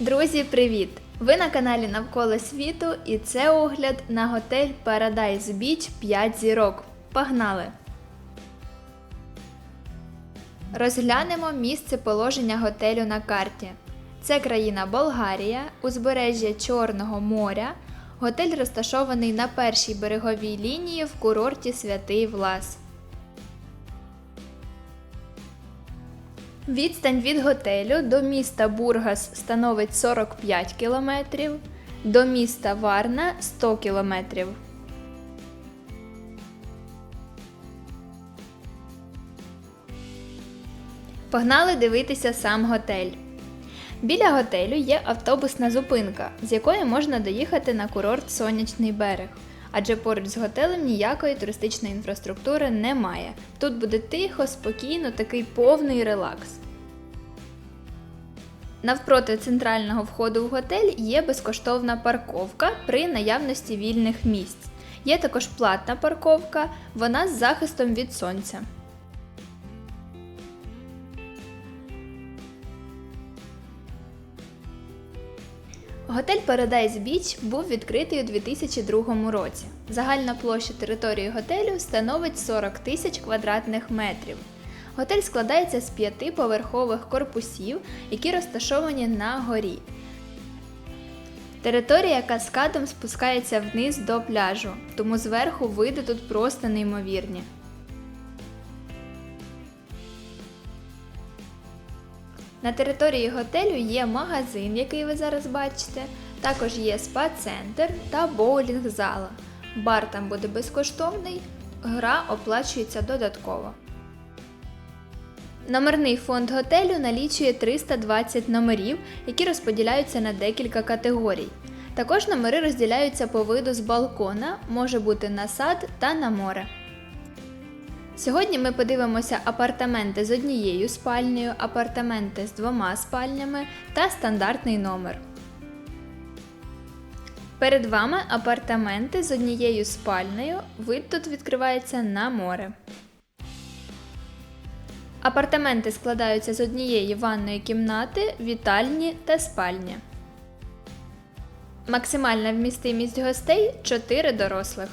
Друзі, привіт! Ви на каналі Навколо світу і це огляд на готель Paradise Beach 5 зірок. Погнали! Розглянемо місце положення готелю на карті. Це країна Болгарія, узбережжя Чорного моря. Готель розташований на першій береговій лінії в курорті Святий Влас. Відстань від готелю до міста Бургас становить 45 км, до міста Варна 100 км. Погнали дивитися сам готель. Біля готелю є автобусна зупинка, з якої можна доїхати на курорт Сонячний берег. Адже поруч з готелем ніякої туристичної інфраструктури немає. Тут буде тихо, спокійно, такий повний релакс. Навпроти центрального входу в готель є безкоштовна парковка при наявності вільних місць. Є також платна парковка, вона з захистом від сонця. Готель Paradise Beach був відкритий у 2002 році. Загальна площа території готелю становить 40 тисяч квадратних метрів. Готель складається з п'ятиповерхових корпусів, які розташовані на горі. Територія каскадом спускається вниз до пляжу, тому зверху види тут просто неймовірні. На території готелю є магазин, який ви зараз бачите. Також є спа-центр та боулінг-зала. Бар там буде безкоштовний, гра оплачується додатково. Номерний фонд готелю налічує 320 номерів, які розподіляються на декілька категорій. Також номери розділяються по виду з балкона, може бути на сад та на море. Сьогодні ми подивимося апартаменти з однією спальнею, апартаменти з двома спальнями та стандартний номер. Перед вами апартаменти з однією спальнею. Вид тут відкривається на море. Апартаменти складаються з однієї ванної кімнати, вітальні та спальні. Максимальна вмістимість гостей 4 дорослих.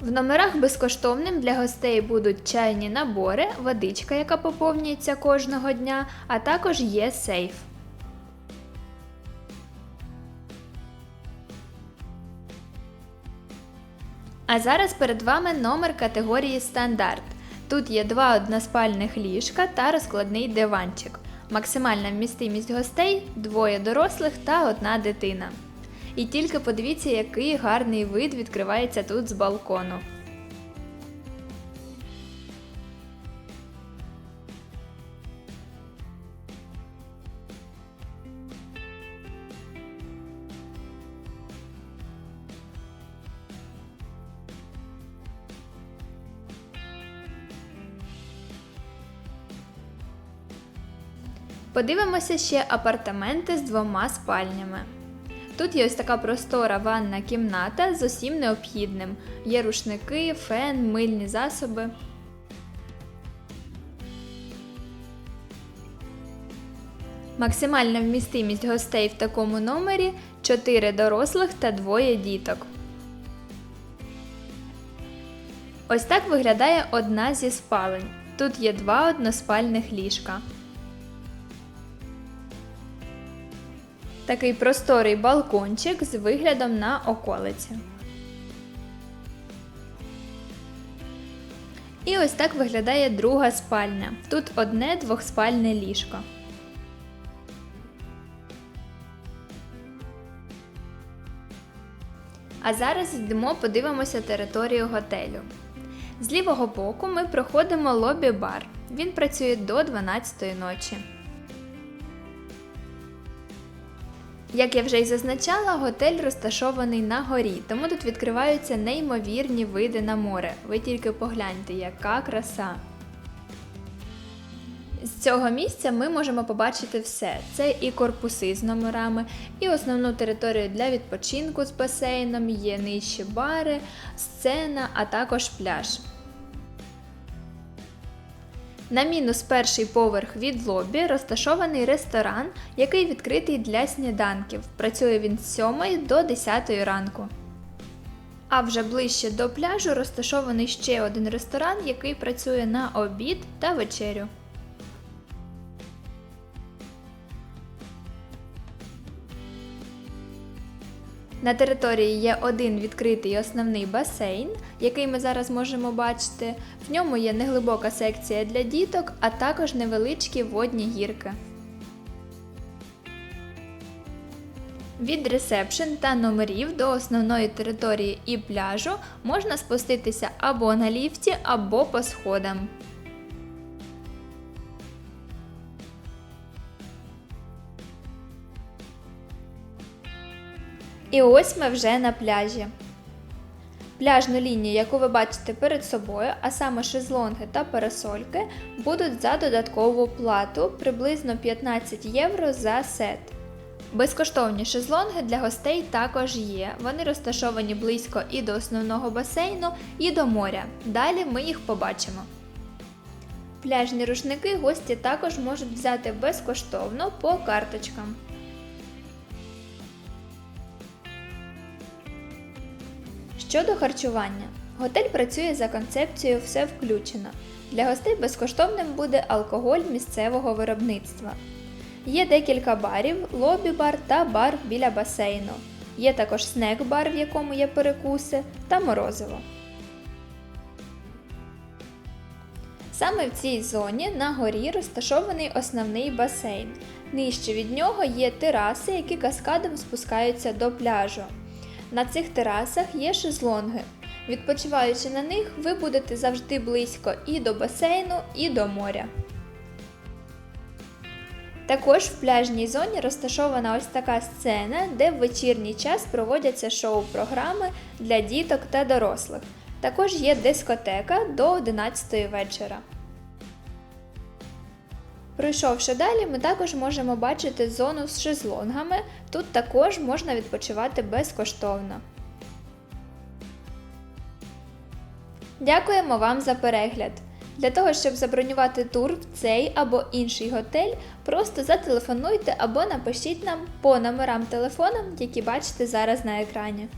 В номерах безкоштовним для гостей будуть чайні набори, водичка, яка поповнюється кожного дня, а також є сейф. А зараз перед вами номер категорії стандарт. Тут є два односпальних ліжка та розкладний диванчик. Максимальна вмістимість гостей двоє дорослих та одна дитина. І тільки подивіться, який гарний вид відкривається тут з балкону. Подивимося ще апартаменти з двома спальнями. Тут є ось така простора ванна кімната з усім необхідним. Є рушники, фен, мильні засоби. Максимальна вмістимість гостей в такому номері 4 дорослих та двоє діток. Ось так виглядає одна зі спалень. Тут є два односпальних ліжка. Такий просторий балкончик з виглядом на околиці. І ось так виглядає друга спальня. Тут одне двохспальне ліжко. А зараз йдемо подивимося територію готелю. З лівого боку ми проходимо лобі-бар. Він працює до 12 ночі. Як я вже й зазначала, готель розташований на горі, тому тут відкриваються неймовірні види на море. Ви тільки погляньте, яка краса! З цього місця ми можемо побачити все: це і корпуси з номерами, і основну територію для відпочинку з басейном, є нижчі бари, сцена, а також пляж. На мінус перший поверх від лобі розташований ресторан, який відкритий для сніданків. Працює він з 7 до 10 ранку. А вже ближче до пляжу розташований ще один ресторан, який працює на обід та вечерю. На території є один відкритий основний басейн, який ми зараз можемо бачити. В ньому є неглибока секція для діток, а також невеличкі водні гірки. Від ресепшн та номерів до основної території і пляжу можна спуститися або на ліфті, або по сходам. І ось ми вже на пляжі. Пляжну лінію, яку ви бачите перед собою, а саме шезлонги та парасольки, будуть за додаткову плату приблизно 15 євро за сет. Безкоштовні шезлонги для гостей також є. Вони розташовані близько і до основного басейну, і до моря. Далі ми їх побачимо. Пляжні рушники гості також можуть взяти безкоштовно по карточкам. Щодо харчування, готель працює за концепцією все включено. Для гостей безкоштовним буде алкоголь місцевого виробництва. Є декілька барів, лобі-бар та бар біля басейну. Є також снек-бар, в якому є перекуси, та морозиво. Саме в цій зоні на горі розташований основний басейн. Нижче від нього є тераси, які каскадом спускаються до пляжу. На цих терасах є шезлонги. Відпочиваючи на них, ви будете завжди близько і до басейну, і до моря. Також в пляжній зоні розташована ось така сцена, де в вечірній час проводяться шоу-програми для діток та дорослих. Також є дискотека до 11 вечора. Пройшовши далі, ми також можемо бачити зону з шезлонгами. Тут також можна відпочивати безкоштовно. Дякуємо вам за перегляд! Для того, щоб забронювати тур в цей або інший готель, просто зателефонуйте або напишіть нам по номерам телефону, які бачите зараз на екрані.